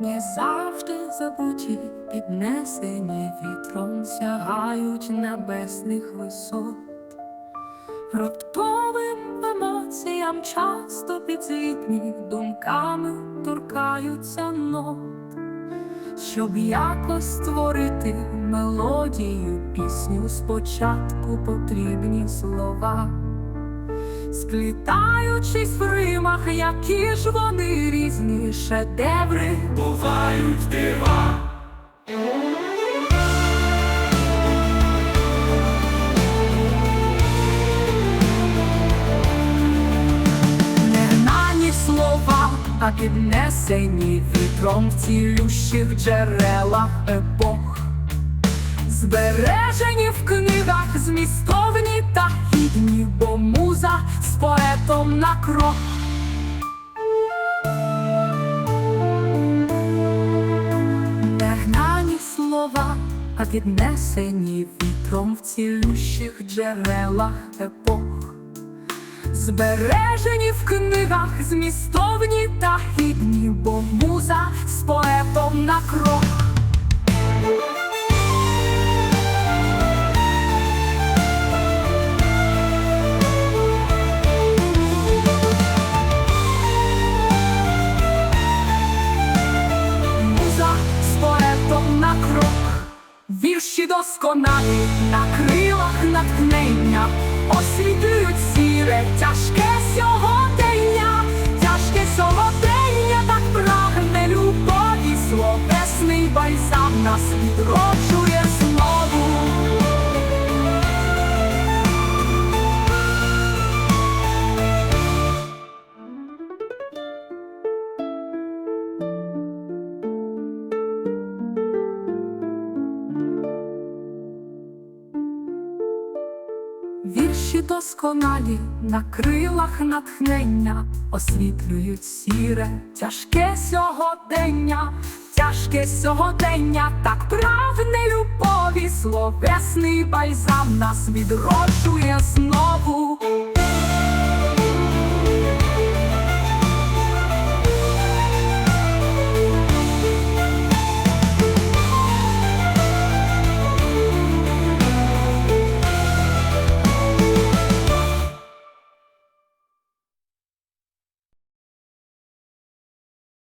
Не завжди забуті, піднесені вітром сягають небесних висот. Раптовим емоціям часто підзвітні думками торкаються нот, щоб якось створити мелодію, пісню спочатку потрібні слова. Сплітаючись в римах, які ж вони різні шедеври бувають дива. А піднесені вітром в цілющих джерелах епох. Збережені в книгах змістовні та хідні, бо поетом на крок. Негнані слова, а піднесені вітром в цілющих джерелах епох. Збережені в книгах змістовні та хідні, бо муза з поетом на крок. Вірші досконалі на крилах натхнення, освітлюють сіре, тяжке сьогодення, тяжке сьогодення, так прагне любові, словесний бальзам нас відроджує Вірші досконалі на крилах натхнення освітлюють сіре, тяжке сьогодення, тяжке сьогодення, так прагне любові, словесний бальзам нас відроджує знову.